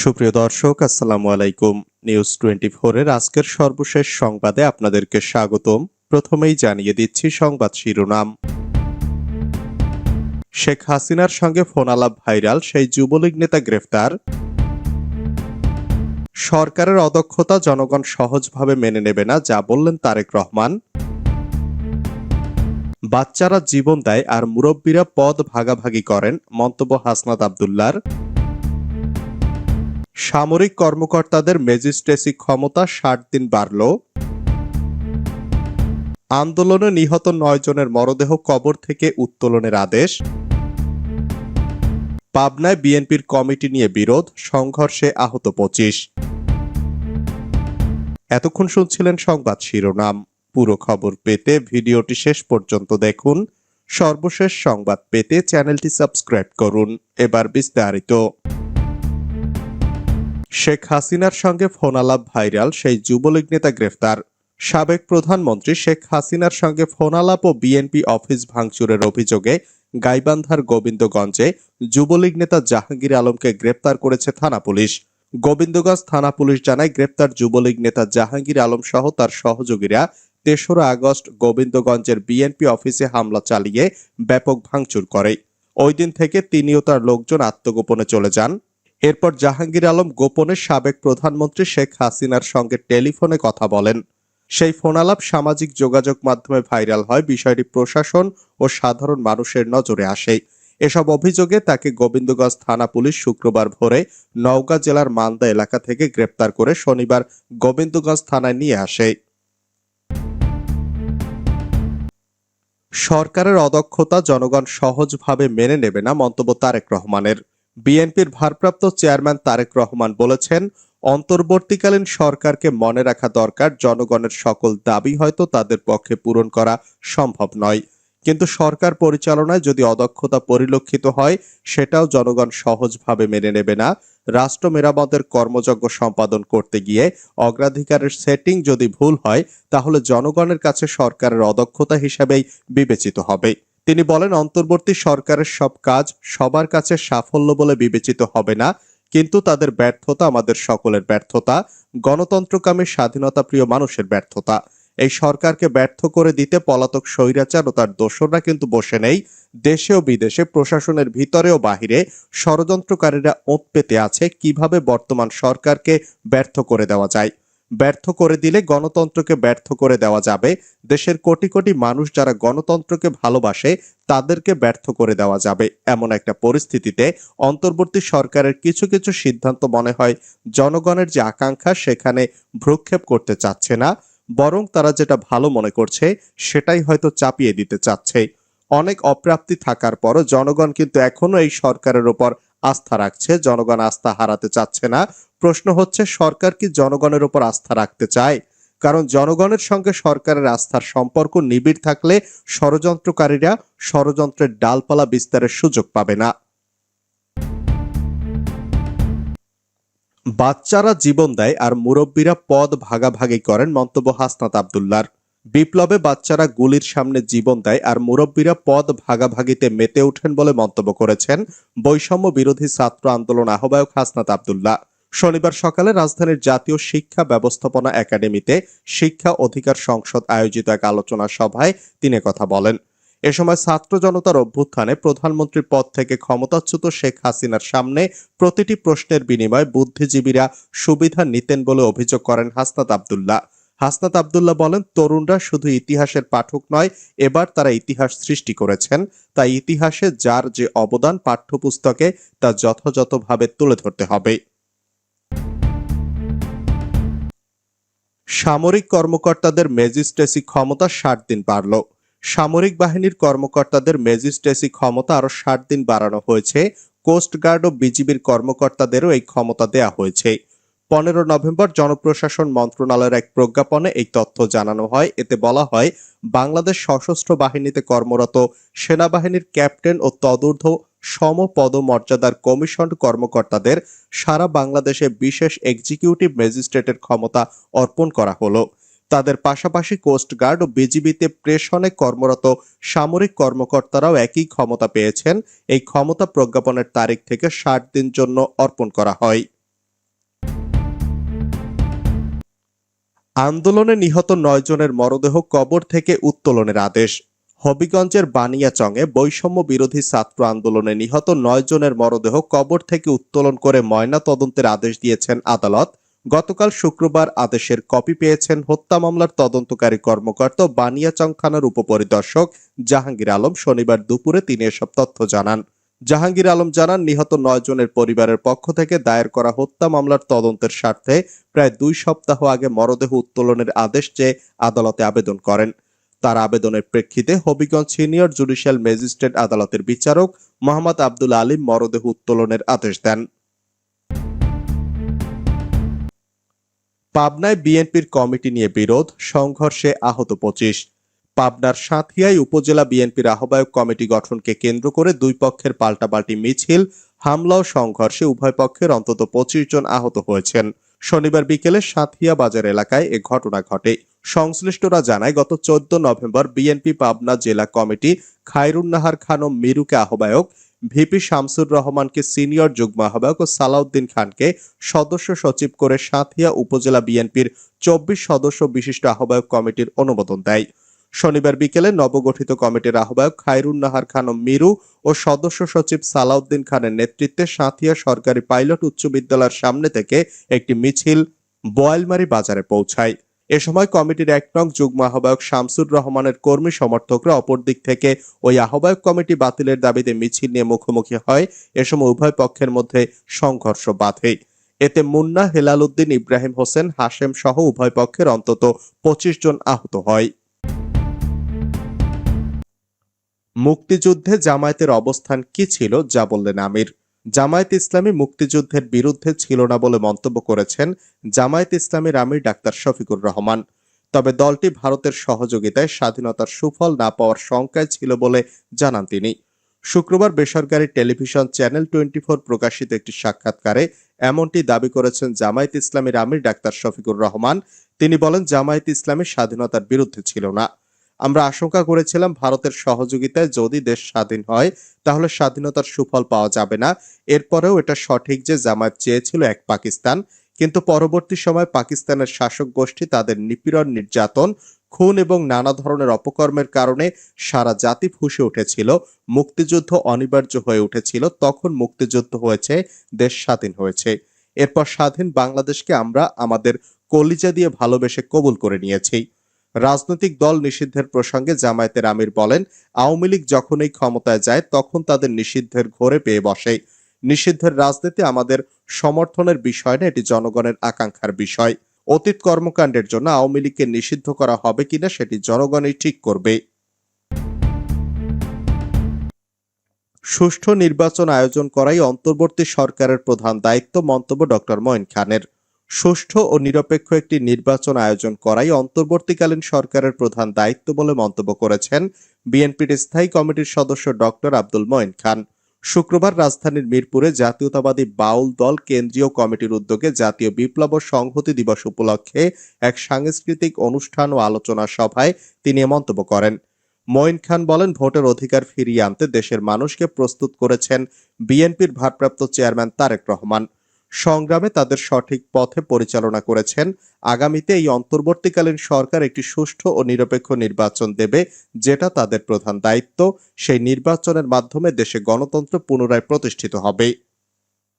সুপ্রিয় দর্শক, আসসালামু আলাইকুম। নিউজ টোয়েন্টি এর আজকের সর্বশেষ সংবাদে আপনাদেরকে স্বাগতম। প্রথমেই জানিয়ে দিচ্ছি সংবাদ শিরোনাম। শেখ হাসিনার সঙ্গে ফোনালাপ ভাইরাল, সেই যুবলীগ নেতা গ্রেফতার। সরকারের অদক্ষতা জনগণ সহজভাবে মেনে নেবে না, যা বললেন তারেক রহমান। বাচ্চারা জীবন দেয় আর মুরব্বীরা পদ ভাগাভাগি করেন, মন্তব্য হাসনাত আবদুল্লার। সামরিক কর্মকর্তাদের ম্যাজিস্ট্রেসি ক্ষমতা ষাট দিন বাড়ল। আন্দোলনে নিহত নয় জনের মরদেহ কবর থেকে উত্তোলনের আদেশ। পাবনায় বিএনপির কমিটি নিয়ে বিরোধ, সংঘর্ষে আহত পঁচিশ। এতক্ষণ শুনছিলেন সংবাদ শিরোনাম। পুরো খবর পেতে ভিডিওটি শেষ পর্যন্ত দেখুন। সর্বশেষ সংবাদ পেতে চ্যানেলটি সাবস্ক্রাইব করুন। এবার বিস্তারিত। শেখ হাসিনার সঙ্গে ফোনালাপ ভাইরাল, সেই যুবলীগ নেতা গ্রেফতার। সাবেক প্রধানমন্ত্রী শেখ হাসিনার সঙ্গে ফোনালাপ ও বিএনপি অফিস ভাঙচুরের অভিযোগে গাইবান্ধার গোবিন্দগঞ্জে যুবলীগ নেতা জাহাঙ্গীর আলমকে গ্রেপ্তার করেছে থানা পুলিশ। গোবিন্দগঞ্জ থানা পুলিশ জানায় গ্রেপ্তার যুবলীগ নেতা জাহাঙ্গীর আলম সহ তার সহযোগীরা তেসরা আগস্ট গোবিন্দগঞ্জের বিএনপি অফিসে হামলা চালিয়ে ব্যাপক ভাঙচুর করে। ওই দিন থেকে তিনিও তার লোকজন আত্মগোপনে চলে যান। এরপর জাহাঙ্গীর আলম গোপনে সাবেক প্রধানমন্ত্রী শেখ হাসিনার সঙ্গে টেলিফোনে কথা বলেন। সেই ফোনালাপ সামাজিক যোগাযোগ মাধ্যমে ভাইরাল হয়, বিষয়টি প্রশাসন ও সাধারণ মানুষের নজরে আসে। এসব অভিযোগে তাকে গোবিন্দগঞ্জ থানা পুলিশ শুক্রবার ভোরে নওগাঁ জেলার মালদা এলাকা থেকে গ্রেপ্তার করে শনিবার গোবিন্দগঞ্জ থানায় নিয়ে আসে। সরকারের অদক্ষতা জনগণ সহজভাবে মেনে নেবে না মন্তব্য তারেক রহমানের। বিএনপির ভারপ্রাপ্ত চেয়ারম্যান তারেক রহমান বলেছেন, অন্তর্বর্তীকালীন সরকারকে মনে রাখা দরকার, জনগণের সকল দাবি হয়তো তাদের পক্ষে পূরণ করা সম্ভব নয়। কিন্তু সরকার পরিচালনায় যদি অদক্ষতা পরিলক্ষিত হয়, সেটাও জনগণ সহজভাবে মেনে নেবে না। রাষ্ট্র মেরামতের কর্মযজ্ঞ সম্পাদন করতে গিয়ে অগ্রাধিকারের সেটিং যদি ভুল হয়, তাহলে জনগণের কাছে সরকারের অদক্ষতা হিসাবেই বিবেচিত হবে। তিনি বলেন, অন্তর্বর্তী সরকারের সব কাজ সবার কাছে সাফল্য বলে বিবেচিত হবে না, কিন্তু তাদের ব্যর্থতা আমাদের সকলের ব্যর্থতা, গণতন্ত্রকামী স্বাধীনতা প্রিয় মানুষের ব্যর্থতা। এই সরকারকে ব্যর্থ করে দিতে পলাতক স্বৈরাচার ও তার দোসররা কিন্তু বসে নেই, দেশে ও বিদেশে, প্রশাসনের ভিতরে ও বাহিরে। ষড়যন্ত্রকারীরা ওঁত পেতে আছে, কীভাবে বর্তমান সরকারকে ব্যর্থ করে দেওয়া যায়? ব্যর্থ করে দিলে গণতন্ত্রকে ব্যর্থ করে দেওয়া যাবে। দেশের কোটি কোটি মানুষ যারা গণতন্ত্রকে ভালোবাসে, তাদেরকে ব্যর্থ করে দেওয়া যাবে এমন একটা পরিস্থিতিতে অন্তর্বর্তী সরকারের কিছু কিছু সিদ্ধান্ত মনে হয়, জনগণের যে আকাঙ্ক্ষা সেখানে ভ্রুক্ষেপ করতে চাচ্ছে না, বরং তারা যেটা ভালো মনে করছে সেটাই হয়তো চাপিয়ে দিতে চাচ্ছে। অনেক অপ্রাপ্তি থাকার পরও জনগণ কিন্তু এখনও এই সরকারের ওপর আস্থা রাখছে, জনগণ আস্থা হারাতে চাচ্ছে না। প্রশ্ন হচ্ছে, সরকার কি জনগণের উপর আস্থা রাখতে চায়? কারণ জনগণের সঙ্গে সরকারের আস্থার সম্পর্ক নিবিড় থাকলে ষড়যন্ত্রকারীরা ষড়যন্ত্রের ডালপালা বিস্তারের সুযোগ পাবে না। বাচ্চারা জীবন দেয় আর মুরব্বীরা পদ ভাগাভাগি করেন, মন্তব্য হাসনাত আবদুল্লার বিপ্লবে বাচ্চারা গুলির সামনে জীবন দেয় আর মুরব্বীরা পদ ভাগাভাগিতে মেতে ওঠেন বলে মন্তব্য করেছেন বৈষম্য বিরোধী ছাত্র আন্দোলন আহ্বায়ক হাসনাত আবদুল্লাহ। শনিবার সকালে রাজধানীর জাতীয় শিক্ষা ব্যবস্থাপনা একাডেমিতে শিক্ষা অধিকার সংসদ আয়োজিত এক আলোচনা সভায় তিনি কথা বলেন। এ সময় ছাত্র জনতার অভ্যুত্থানে প্রধানমন্ত্রীর পদ থেকে ক্ষমতাচ্যুত শেখ হাসিনার সামনে প্রতিটি প্রশ্নের বিনিময়ে বুদ্ধিজীবীরা সুবিধা নিতেন বলে অভিযোগ করেন হাসনাত আবদুল্লাহ। হাসনাত আবদুল্লাহ বলেন, তরুণরা শুধু ইতিহাসের পাঠক নয়, এবার তারা ইতিহাস সৃষ্টি করেছেন। তাই ইতিহাসে যার যে অবদান পাঠ্যপুস্তকে তা যথাযথভাবে তুলে ধরতে হবে। সামরিক কর্মকর্তাদের ম্যাজিস্ট্রেসি ক্ষমতা ষাট দিন বাড়ল। সামরিক বাহিনীর কর্মকর্তাদের ম্যাজিস্ট্রেসি ক্ষমতা আরও ষাট দিন বাড়ানো হয়েছে। কোস্টগার্ড ও বিজিবির কর্মকর্তাদেরও এই ক্ষমতা দেয়া হয়েছে। পনেরো নভেম্বর জনপ্রশাসন মন্ত্রণালয়ের এক প্রজ্ঞাপনে এই তথ্য জানানো হয়। এতে বলা হয়, বাংলাদেশ সশস্ত্র বাহিনীতে কর্মরত সেনাবাহিনীর ক্যাপ্টেন ও তদূর্ধ্ব সমপদ মর্যাদার কমিশন কর্মকর্তাদের সারা বাংলাদেশে বিশেষ এক্সিকিউটিভ ম্যাজিস্ট্রেটের ক্ষমতা অর্পণ করা হলো। তাদের পাশাপাশি কোস্টগার্ড ও বিজিবিতে প্রেষণে কর্মরত সামরিক কর্মকর্তারাও একই ক্ষমতা পেয়েছেন। এই ক্ষমতা প্রজ্ঞাপনের তারিখ থেকে ষাট দিন জন্য অর্পণ করা হয়। আন্দোলনে নিহত নয় জনের মরদেহ কবর থেকে উত্তোলনের আদেশ। হবিগঞ্জের বানিয়াচংয়ে বৈষম্য বিরোধী ছাত্র আন্দোলনে নিহত নয় জনের মরদেহ কবর থেকে উত্তোলন করে ময়না তদন্তের আদেশ দিয়েছেন আদালত। গতকাল শুক্রবার আদেশের কপি পেয়েছেন হত্যা মামলার তদন্তকারী কর্মকর্তা বানিয়াচং থানার উপপরিদর্শক জাহাঙ্গীর আলম। শনিবার দুপুরে তিনি এসব তথ্য জানান। জাহাঙ্গীর আলম জানান, নিহত নয় জনের পরিবারের পক্ষ থেকে দায়ের করা হত্যা মামলার তদন্তের স্বার্থে প্রায় দুই সপ্তাহ আগে মরদেহ উত্তোলনের আদেশ চেয়ে আদালতে আবেদন করেন। তার আবেদনের প্রেক্ষিতে হবিগঞ্জ সিনিয়র জুডিশিয়াল ম্যাজিস্ট্রেট আদালতের বিচারক মোহাম্মদ আব্দুল আলিম মরদেহ উত্তোলনের আদেশ দেন। পাবনায় বিএনপির কমিটি নিয়ে বিরোধ, সংঘর্ষে আহত পঁচিশ। পাবনার সাঁথিয়ায় উপজেলা বিএনপির আহ্বায়ক কমিটি গঠনকে কেন্দ্র করে দুই পক্ষের পাল্টাপাল্টি মিছিল, হামলা ও সংঘর্ষে উভয় পক্ষের অন্তত পঁচিশ জন আহত হয়েছেন। শনিবার বিকেলে সাঁথিয়া বাজার এলাকায় এ ঘটনা ঘটে। সংশ্লিষ্টরা জানায়, গত চোদ্দ নভেম্বর বিএনপি পাবনা জেলা কমিটি খায়রুন্নাহার খানম মিরুকে আহ্বায়ক, ভিপি শামসুর রহমানকে সিনিয়র যুগ্ম আহ্বায়ক ও সালাউদ্দিন খানকে সদস্য সচিব করে সাঁথিয়া উপজেলা বিএনপির চব্বিশ সদস্য বিশিষ্ট আহ্বায়ক কমিটির অনুমোদন দেয়। শনিবার বিকেলে নবগঠিত কমিটির আহ্বায়ক খায়রুন নাহার খানম মিরু ও সদস্য সচিব সালাউদ্দিন খানের নেতৃত্বে সাঁথিয়া সরকারি পাইলট উচ্চ বিদ্যালয়ের সামনে থেকে একটি মিছিল বয়ালমারি বাজারে পৌঁছায়। এ সময় কমিটির এক নং যুগ্ম আহ্বায়ক শামসুর রহমানের কর্মী সমর্থকরা অপর দিক থেকে ওই আহ্বায়ক কমিটি বাতিলের দাবিতে মিছিল নিয়ে মুখোমুখি হয়, এ সময় উভয় পক্ষের মধ্যে সংঘর্ষ বাধে। এতে মুন্না হেলাল উদ্দিন, ইব্রাহিম হোসেন, হাশেম সহ উভয় পক্ষের অন্তত পঁচিশ জন আহত হয়। মুক্তিযুদ্ধে জামায়াতের অবস্থান কি ছিল যা বললেন আমির? জামায়াত ইসলামী মুক্তিযুদ্ধের বিরুদ্ধে ছিল না বলে মন্তব্য করেছেন জামায়াত ইসলামীর আমির ডাক্তার শফিকুর রহমান। তবে দলটি ভারতের সহযোগিতায় স্বাধীনতার সুফল না পাওয়ার শঙ্কায় ছিল বলে জানান তিনি। শুক্রবার বেসরকারি টেলিভিশন চ্যানেল টোয়েন্টি ফোর প্রকাশিত একটি সাক্ষাৎকারে এমনটি দাবি করেছেন জামায়াত ইসলামীর আমির ডাক্তার শফিকুর রহমান। তিনি বলেন, জামায়াত ইসলামী স্বাধীনতার বিরুদ্ধে ছিল না। আমরা আশঙ্কা করেছিলাম ভারতের সহযোগিতায় যদি দেশ স্বাধীন হয়, তাহলে স্বাধীনতার সুফল পাওয়া যাবে না। এরপরেও এটা সঠিক যে জামায়াত চেয়েছিল এক পাকিস্তান, কিন্তু পরবর্তী সময় পাকিস্তানের শাসক গোষ্ঠী তাদের নিপীড়ন, নির্যাতন, খুন এবং নানা ধরনের অপকর্মের কারণে সারা জাতি ফুসে উঠেছিল, মুক্তিযুদ্ধ অনিবার্য হয়ে উঠেছিল, তখন মুক্তিযুদ্ধ হয়েছে, দেশ স্বাধীন হয়েছে। এরপর স্বাধীন বাংলাদেশকে আমরা আমাদের কলিজা দিয়ে ভালোবেসে কবুল করে নিয়েছি। রাজনৈতিক দল নিষিদ্ধের প্রসঙ্গে জামায়াতের আমির বলেন, আওয়ামী লীগ যখনই ক্ষমতায় যায় তখন তাদের নিষিদ্ধের ঘোরে পেয়ে বসে। নিষিদ্ধের রাজনীতি আমাদের সমর্থনের বিষয় না, এটি জনগণের আকাঙ্ক্ষার বিষয়। অতীত কর্মকাণ্ডের জন্য আওয়ামী লীগকে নিষিদ্ধ করা হবে কিনা সেটি জনগণই ঠিক করবে। সুষ্ঠু নির্বাচন আয়োজন করাই অন্তর্বর্তী সরকারের প্রধান দায়িত্ব, মন্তব্য ডক্টর মঈন খানের। সুষ্ঠু ও নিরপেক্ষ একটি নির্বাচন আয়োজন করাই অন্তর্বর্তীকালীন সরকারের প্রধান দায়িত্ব বলে মন্তব্য করেছেন বিএনপির স্থায়ী কমিটির সদস্য ডক্টর আব্দুল মঈন খান। শুক্রবার রাজধানীর মিরপুরে জাতীয়তাবাদী বাউল দল কেন্দ্রীয় কমিটির উদ্যোগে জাতীয় বিপ্লব ও সংহতি দিবস উপলক্ষে এক সাংস্কৃতিক অনুষ্ঠান ও আলোচনা সভায় তিনি মন্তব্য করেন। মঈন খান বলেন, ভোটের অধিকার ফিরিয়ে আনতে দেশের মানুষকে প্রস্তুত করেছেন বিএনপির ভারপ্রাপ্ত চেয়ারম্যান তারেক রহমান। সংগ্রামে তাদের সঠিক পথে পরিচালনা করেছেন। আগামীতে এই অন্তর্বর্তীকালীন সরকার একটি সুষ্ঠু ও নিরপেক্ষ নির্বাচন দেবে, যেটা তাদের প্রধান দায়িত্ব। সেই নির্বাচনের মাধ্যমে দেশে গণতন্ত্র পুনরায় প্রতিষ্ঠিত হবে।